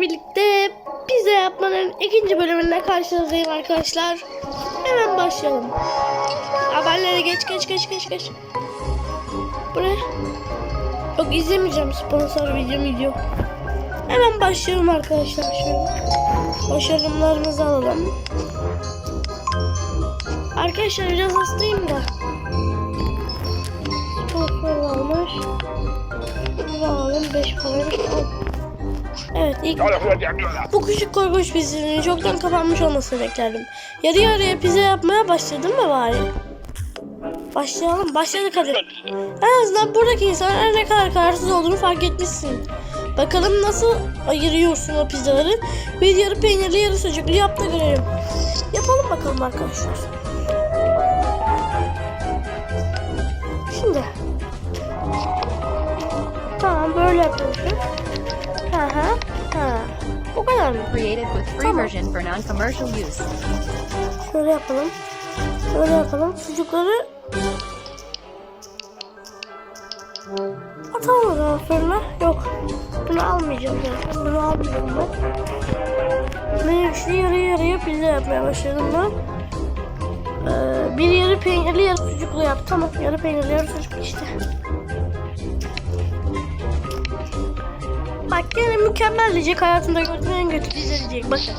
birlikte pizza yapmanın ikinci bölümünde karşınızdayım arkadaşlar. Hemen başlayalım. Haberlere geç geç geç geç geç. Bu ne? Yok izlemeyeceğim sponsor video video. Hemen başlayalım arkadaşlar şöyle. Başarımlarımızı alalım. Arkadaşlar biraz hastayım da. Sponsor almış. Bunu alalım 5 paraymış. Evet ilk bu küçük korkunç pizzanın çoktan kapanmış olmasını beklerdim. Yarı yarıya pizza yapmaya başladın mı bari? Başlayalım. Başladık hadi. En azından buradaki insanlar ne kadar kararsız olduğunu fark etmişsin. Bakalım nasıl ayırıyorsun o pizzaları. Bir yarı peynirli yarı sucuklu yap da görelim. Yapalım bakalım arkadaşlar. Şimdi. Tamam böyle yapıyorsun. Ha. Bu kadar mı? Created with free Tamam. version for non-commercial use. Şöyle yapalım. Şöyle yapalım. Sucukları atalım zaman fırına. Yok. Bunu almayacağım zaten. Bunu almayacağım ben. İşte yarı yarıya pizza yapmaya başladım ben. Ee, bir yarı peynirli yarı sucuklu yap. Tamam yarı peynirli yarı sucuklu işte. Bak gene mükemmel diyecek hayatımda gördüğüm en kötü pizza diyecek. Bakın.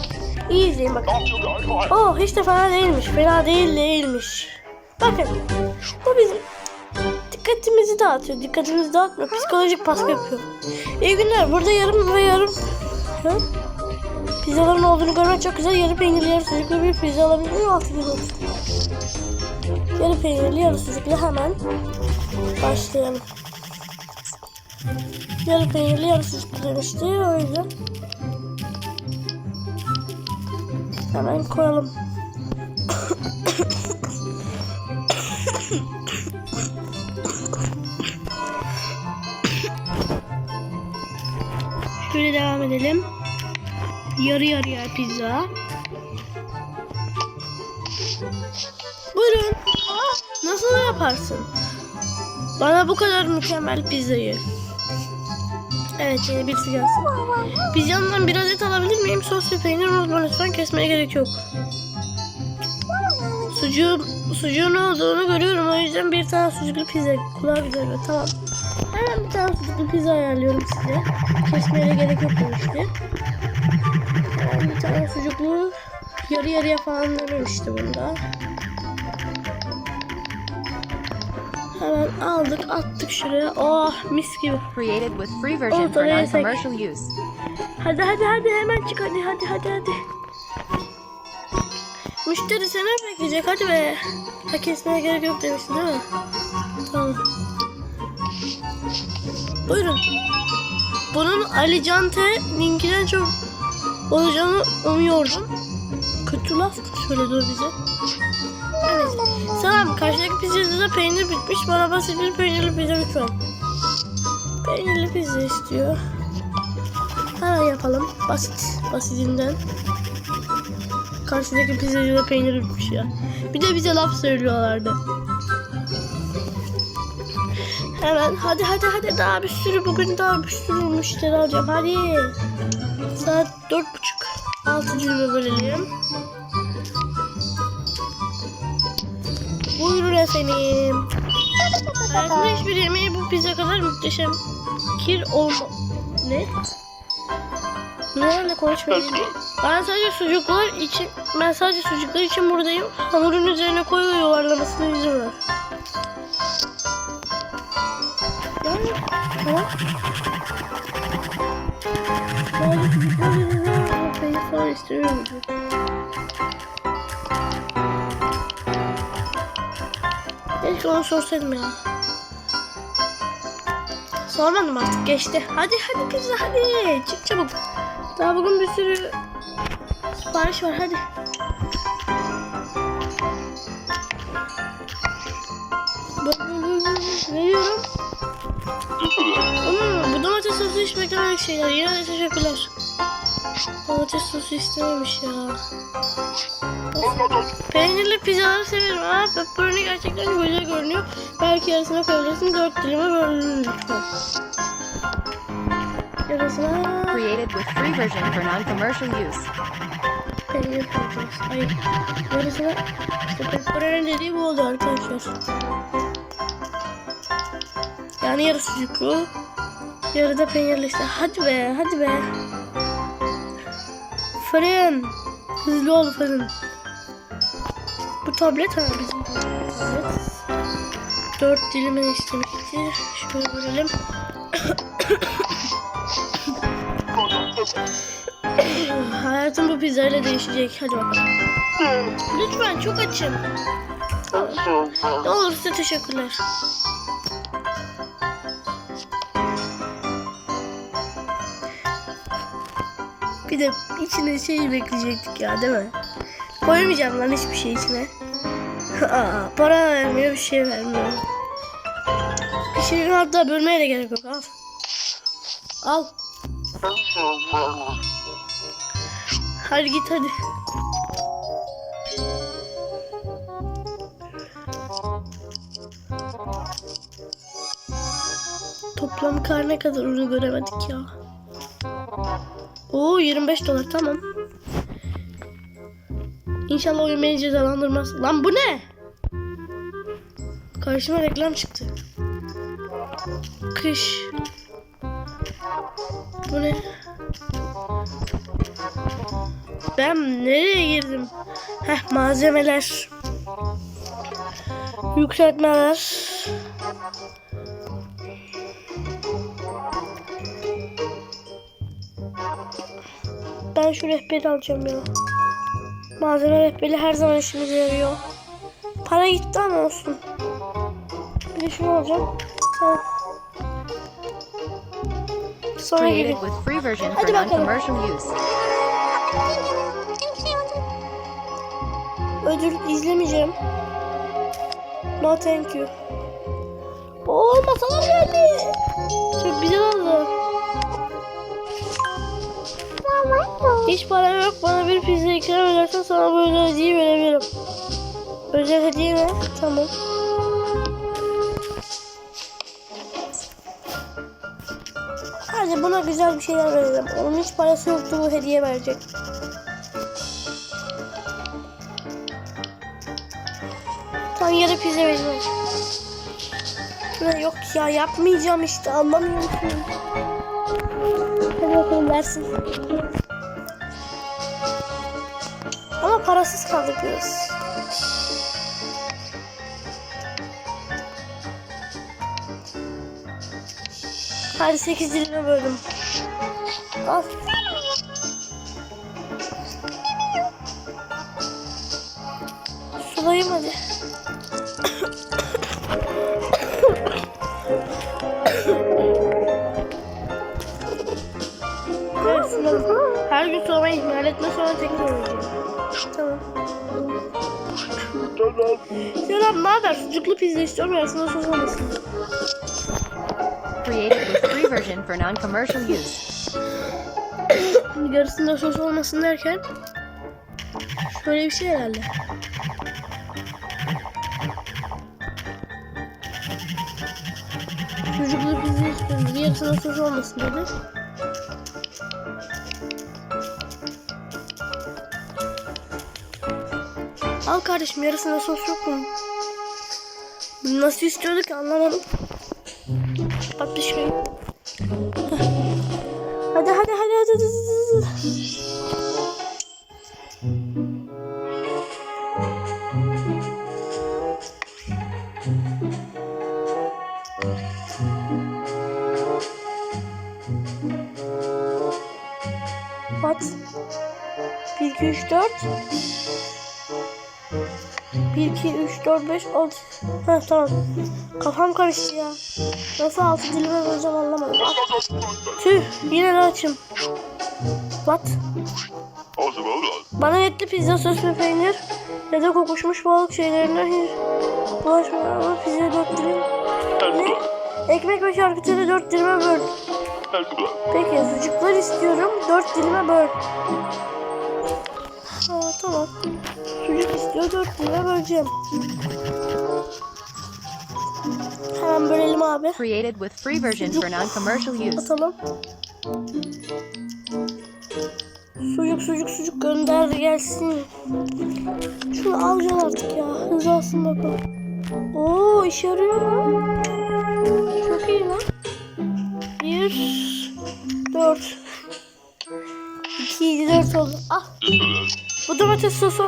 İyi izleyin bakın. Oh hiç de fena değilmiş. Fena değil değilmiş. Bakın. Bu bizim dikkatimizi dağıtıyor. Dikkatimizi dağıtmıyor. Psikolojik baskı yapıyor. İyi günler. Burada yarım ve yarım Hı? pizzaların olduğunu görmek çok güzel. Yarı peynirli yarı sucuklu bir pizza alabilir miyim? Altı gün olsun. Yarı peynirli yarı sucuklu hemen başlayalım. Peynirli yarı sucuklu demişti. O yüzden Hemen koyalım. Şöyle devam edelim. Yarı yarıya pizza. Buyurun. Nasıl yaparsın? Bana bu kadar mükemmel pizzayı. Evet yeni birisi gelsin. Pizzandan biraz et alabilir miyim? Sos ve peynir unutma lütfen kesmeye gerek yok. Sucuğun, sucuğun olduğunu görüyorum o yüzden bir tane sucuklu pizza kulağa güzel ve tamam. Hemen bir tane sucuklu pizza ayarlıyorum size. Kesmeye gerek yok demişti. Bir tane sucuklu yarı yarıya falan dememişti bunda. Hemen aldık attık şuraya. Oh mis gibi. Created with free version for non-commercial use. Hadi hadi hadi hemen çık hadi hadi hadi hadi. Müşteri seni bekleyecek hadi be. Ha kesmeye gerek yok demiştin değil mi? Tamam. Buyurun. Bunun Ali Cante linkinden çok olacağını umuyordum. Kötü laf söyledi o bize? Selam. Karşıdaki pizzacıda peynir bitmiş. Bana basit bir peynirli pizza lütfen. Peynirli pizza istiyor. Hemen yapalım. Basit. Basitinden. Karşıdaki pizzacıda peynir bitmiş ya. Bir de bize laf söylüyorlardı. Hemen hadi hadi hadi daha bir sürü bugün daha bir sürü müşteri alacağım hadi. Saat dört buçuk. Altı dilime bölelim. Buyurun efendim. Hayatımda hiçbir yemeği bu pizza kadar muhteşem. Kir olma... Ne? Nelerle konuşmayayım. Ben sadece sucuklar için ben sadece sucuklar için buradayım. Hamurun üzerine koy ve yuvarlamasına izin ver. Yani, ha? Sadece sucuklar izin ver ama Onu sorsaydım ya. Sormadım artık geçti. Hadi hadi pizza hadi. Çık çabuk. Daha bugün bir sürü sipariş var hadi. Veriyorum. Hmm, bu domates sosu hiç beklemedik şeyler. Yine de teşekkürler. Domates sosu istememiş ya. Peynirli pizzaları severim ama pepperoni gerçekten güzel görünüyor. Belki yarısına koyabilirsin. Dört dilime bölünür lütfen. Yarısına Created with free version for non-commercial use. peynir koyacağız. Ay yarısına işte pepperoni dediği bu oldu arkadaşlar. Yani yarı sucuklu. Yarı da peynirli işte. Hadi be hadi be. Fırın. Hızlı ol fırın. Tablet ha bizim tablet. Dört dilimi istemişti. Şöyle görelim. Hayatım bu pizzayla değişecek. Hadi bakalım. Lütfen çok açım. Ne olur size teşekkürler. Bir de içine şey bekleyecektik ya değil mi? Koyamayacağım lan hiçbir şey içine. Aa, para vermiyor bir şey vermiyor. Bir şeyin hatta bölmeye de gerek yok al. Al. Hadi git hadi. Toplam kar ne kadar onu göremedik ya. Oo 25 dolar tamam. İnşallah oyun beni cezalandırmaz. Lan bu ne? Karşıma reklam çıktı. Kış. Bu ne? Ben nereye girdim? Heh malzemeler. Yükseltmeler. Ben şu rehberi alacağım ya. Malzeme rehberi her zaman işimize yarıyor. Para gitti ama olsun. Şunu alacağım. Tamam. Sonra gelin. with free version Hadi for bakalım. Ödül izlemeyeceğim. No thank you. Oo masalar geldi. Çok güzel oldu. Hiç para yok. Bana bir pizza ikram edersen sana böyle hediye verebilirim. Özel hediye mi? Tamam. Buna güzel bir şeyler verelim. Onun hiç parası yoktu bu hediye verecek. Tam yarı pizza vereceğim. Ne yok ya yapmayacağım işte anlamıyor musun? Hadi bakalım versin. Ama parasız kaldık biraz. Hadi 8 dilime böldüm. Al. Sulayım hadi. Her gün sulamayı ihmal etme sonra tekrar oynayacağım. Tamam. Selam, ne haber? Sucuklu pizza istiyorum arasında sos olmasın. With free version for non-commercial use. Yarısında sos olmasın derken şöyle bir şey herhalde. Çocuklu pizza istiyoruz. Yarısında sos olmasın dedi. Al kardeşim yarısında sos yok mu? Bunu nasıl istiyorduk anlamadım. Kapat dışarıyı. Hadi hadi hadi hadi. hadi, hadi, hadi. At. 1, 2, 3, 4. 1, 2, 3, 4, 5, 6. Heh tamam. Kafam karıştı ya. Nasıl altı dilime böleceğim anlamadım. At. Tüh yine de açım. What? Bana etli pizza sos ve peynir ya da kokuşmuş balık şeylerinden hiç bulaşmıyor ama pizza dört dilim. Ne? Ekmek ve şarküteri dört dilime böl. Peki sucuklar istiyorum dört dilime böl. Ha, tamam. Sucuk istiyor dört dilime böleceğim. Hemen bölelim abi. Created with free version for non-commercial use. Atalım. Sucuk sucuk sucuk gönder gelsin. Şunu alacaksın artık ya. Hızlı alsın bakalım. Oo işe yarıyor lan. Çok iyi lan. Bir, dört. İki, yedi, dört oldu. Ah. Bu domates sosu.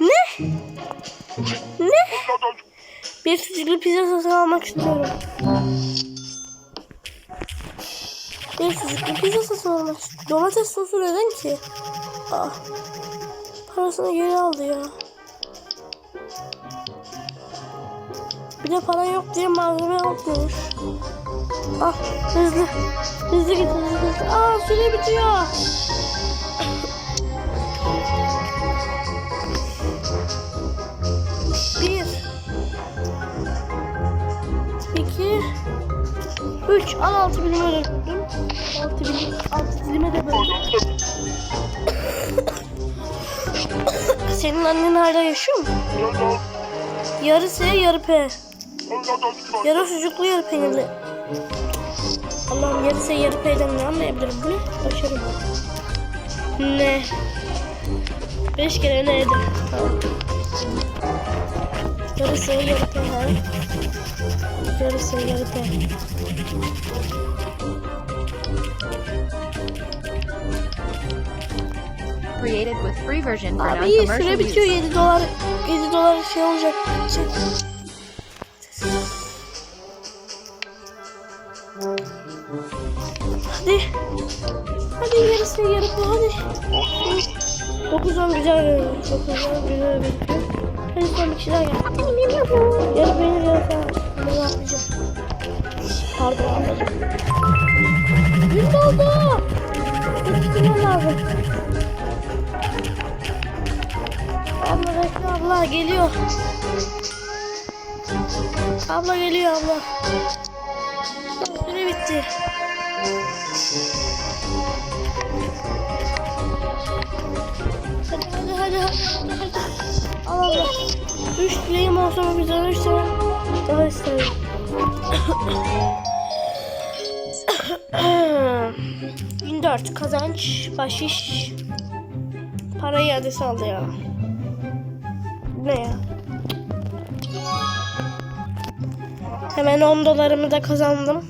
Ne? Ne? Bir sucuklu pizza sosu almak istiyorum. Bir sucuklu pizza sosu almak istiyorum. Domates sosu neden ki? Ah. Parasını geri aldı ya. Bir de para yok diye malzeme almıyormuş. Ah hızlı. Hızlı git hızlı git. Aa süre bitiyor. Üç. Al altı dilime döktüm. Altı, dilim, altı dilime de böldüm. Senin annen hala yaşıyor mu? Yarı S, yarı P. Yarı sucuklu, yarı peynirli. Allah'ım yarı S, yarı P'den ne anlayabilirim? Bu ne? Başarım. Ne? Beş kere neydi? Tamam. Yarı S, yarı P. ha? Yarı S, yarı P. Created with free version for Abi iyi süre non-commercial bitiyor use. 7 dolar 7 dolar şey olacak bitecek. Hadi. Hadi yarısı yarısı hadi. 9 10 güzel görünüyor. 9 10 güzel bitiyor. Hadi son bir şeyler gel. Yarı benim yarı sen. Ne yapacağım? Pardon ablacığım. Gün doldu. Yetiştirmem lazım. Abla bekle abla geliyor. Abla geliyor abla. Süre bitti. Hadi hadi hadi hadi. hadi. Al abla. Üç dileğim olsa bu güzel üç tane daha isterim. Gün dört kazanç bahşiş para iadesi aldı ya. Ne ya? Hemen 10 dolarımı da kazandım.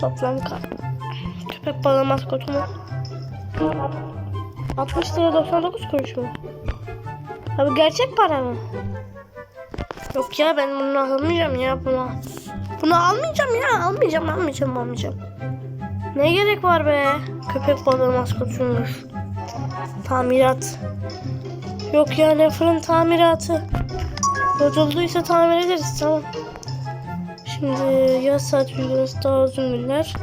Toplam ka- köpek balığı maskotumu. 60 lira 99 kuruş mu? Abi gerçek para mı? Yok ya ben bunu almayacağım ya buna. Bunu almayacağım ya almayacağım almayacağım almayacağım. Ne gerek var be? Köpek balığı maskotuymuş. Tamirat. Yok ya ne fırın tamiratı. Bozulduysa tamir ederiz tamam. Şimdi yaz saat uygulaması daha uzun günler.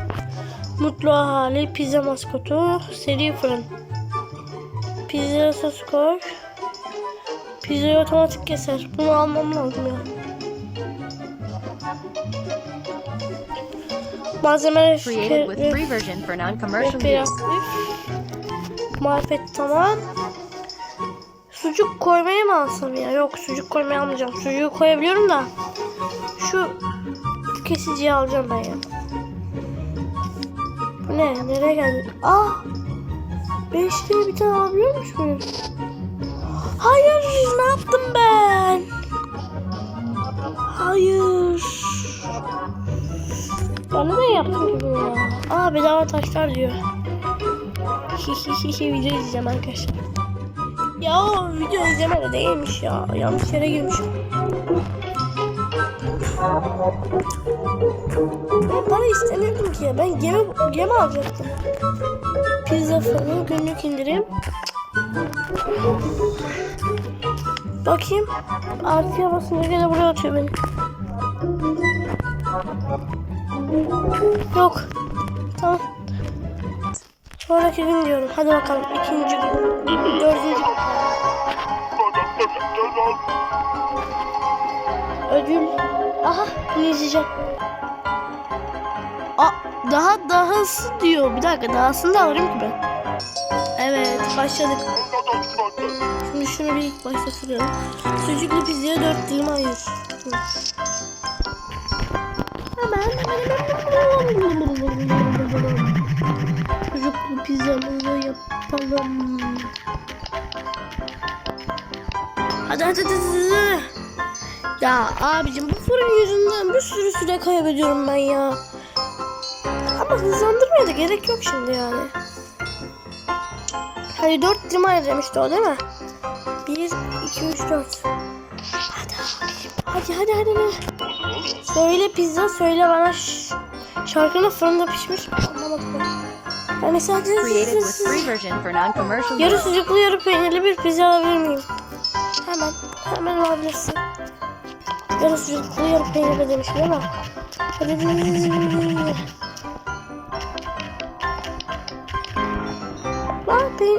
Mutlu ahali, pizza maskotu, seri fırın. Pizza sos koy. Pizzayı otomatik keser. Bunu almam lazım ya. Malzemeler. Marifet tamam. Sucuk koymayı mı alsam ya? Yok sucuk koymayı almayacağım. Sucuğu koyabiliyorum da. Şu kesiciyi alacağım ben ya. Bu ne? Nereye geldik? Ah! 5 liraya bir tane alabiliyormuş muyum? Hayır! Ne yaptım ben? Hayır. Ben ne yaptım bunu ya? Aa bedava taşlar diyor. Hihihihi video izleyeceğim arkadaşlar. Ya o video izleme de değilmiş ya. Yanlış yere girmişim. Ben para istemiyordum ki ya. Ben gemi, gemi alacaktım. Pizza fırını günlük indirim. Bakayım. Artıya basınca gene buraya atıyor beni. Yok. Tamam. Sonraki gün diyorum. Hadi bakalım. ikinci gün. Dördüncü gün. Ödül. Aha bunu izleyeceğim. Aa, daha dahası diyor. Bir dakika dahasını da alırım ki ben. Başladık. Şimdi şunu bir ilk başta sürüyorum. Sucuklu pizzaya dört dilim ayır. Hemen. Çocuklu pizzamızı yapalım. Hadi hadi hadi. hadi. Ya abicim bu fırın yüzünden bir sürü süre kaybediyorum ben ya. Ama hızlandırmaya da gerek yok şimdi yani. Hadi 4 dilim ayırmıştı o değil mi? 1, 2, 3, 4. Hadi. Hadi hadi hadi. hadi. Söyle pizza söyle bana şarkının fırında pişmiş. Anlamadım ben. Non-commercial Yarı sucuklu yarı peynirli bir pizza alabilir miyim? Hemen. Hemen alabilirsin. Yarı sucuklu yarı peynirli demişim değil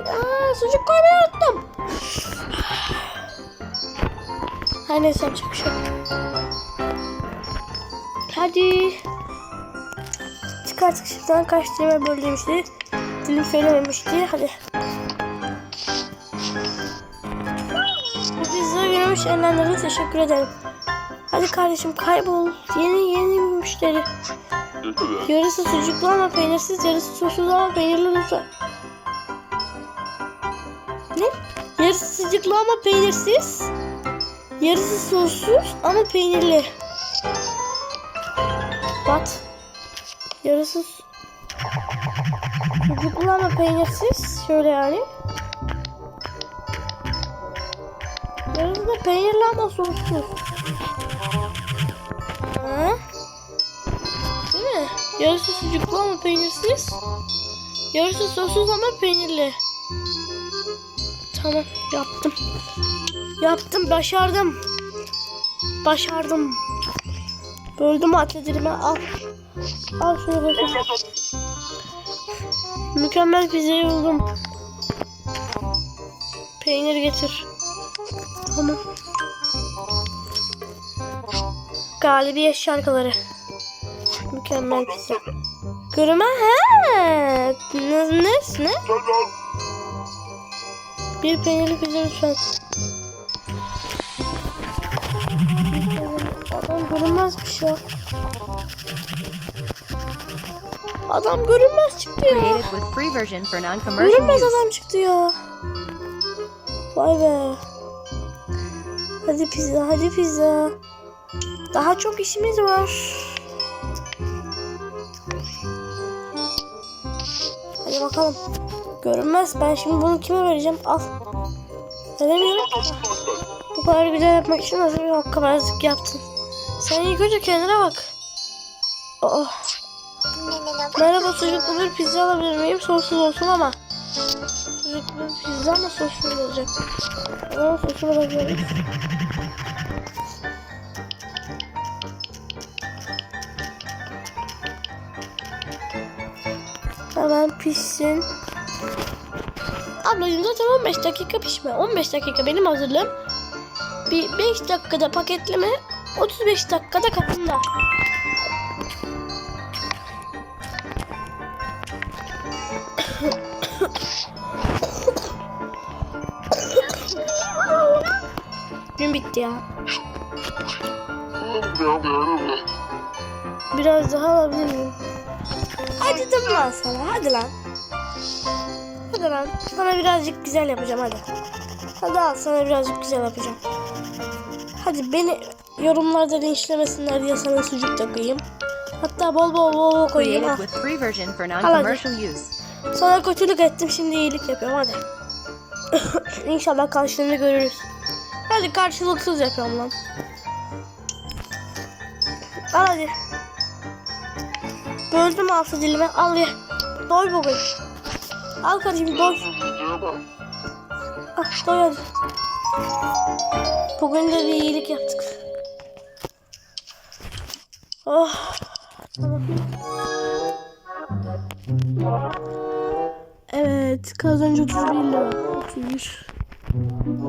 Aa, sucuk koymayı unuttum. Her neyse yapacak bir şey yok. Hadi. Çıkarttık şimdiden kaç dilime böldüğümüzde. Dilim söylememişti. Hadi. Bu pizza görmüş enlenlere teşekkür ederim. Hadi kardeşim kaybol. Yeni yeni müşteri. Yarısı sucuklu ama peynirsiz, yarısı soslu ama peynirli lütfen. Sucuklu ama peynirsiz. Yarısı sossuz ama peynirli. What? Yarısı su- sucuklu ama peynirsiz. Şöyle yani. Yarısı da peynirli ama sossuz. Ha? Değil mi? Yarısı sucuklu ama peynirsiz. Yarısı sossuz ama peynirli. Tamam yaptım. Yaptım başardım. Başardım. Böldüm atletlerimi al. Al şunu bakın. Mükemmel pizzayı buldum. Peynir getir. Tamam. Galibiyet şarkıları. Mükemmel pizza. Görüme he. Ne, ne, ne? Bir peynirli pizza lütfen. Adam görünmezmiş ya. Adam görünmez çıktı ya. Görünmez adam çıktı ya. Vay be. Hadi pizza, hadi pizza. Daha çok işimiz var. Hadi bakalım. Görünmez. Ben şimdi bunu kime vereceğim? Al. Veremiyorum. Bu kadar güzel yapmak için nasıl bir hokkabazlık yaptın? Sen ilk önce kendine bak. Oh. Merhaba sucuklu bir pizza alabilir miyim? Sossuz olsun ama. Sucuklu bir pizza ama sossuz olacak. Ama sosu bırakıyoruz. Hemen pişsin. Ablacığım zaten 15 dakika pişme. 15 dakika benim hazırlığım. Bir 5 dakikada paketleme. 35 dakikada kapında. Gün bitti ya. Biraz daha alabilir miyim? Acıdım lan sana. Hadi lan. Hadi lan. Sana birazcık güzel yapacağım hadi. Hadi al sana birazcık güzel yapacağım. Hadi beni yorumlarda linçlemesinler diye sana sucuk da koyayım. Hatta bol bol bol bol koyayım. Ha. non-commercial use. Sana kötülük ettim şimdi iyilik yapıyorum hadi. İnşallah karşılığını görürüz. Hadi karşılıksız yapıyorum lan. Al hadi. Böldüm altı dilime al ye. Doy bugün. Al kardeşim doy. Ah doy hadi. Bugün de bir iyilik yaptık. Oh. Evet, kazanç 31 lira. 31.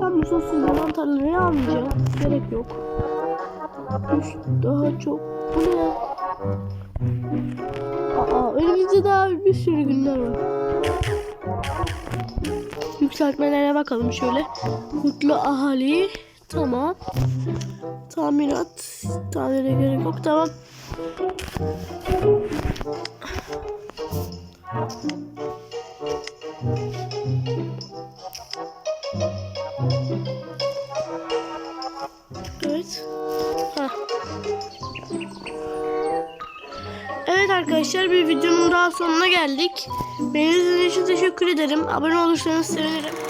Ben bu sossuz mantarları almayacağım. Gerek yok. Daha çok. Bu ne? Aa, önümüzde daha bir sürü günler var. Yükseltmelere bakalım şöyle. Mutlu ahali. Tamam. Tahminat. Tahmine gerek yok. Tamam. Arkadaşlar bir videonun daha sonuna geldik. Beni izlediğiniz için teşekkür ederim. Abone olursanız sevinirim.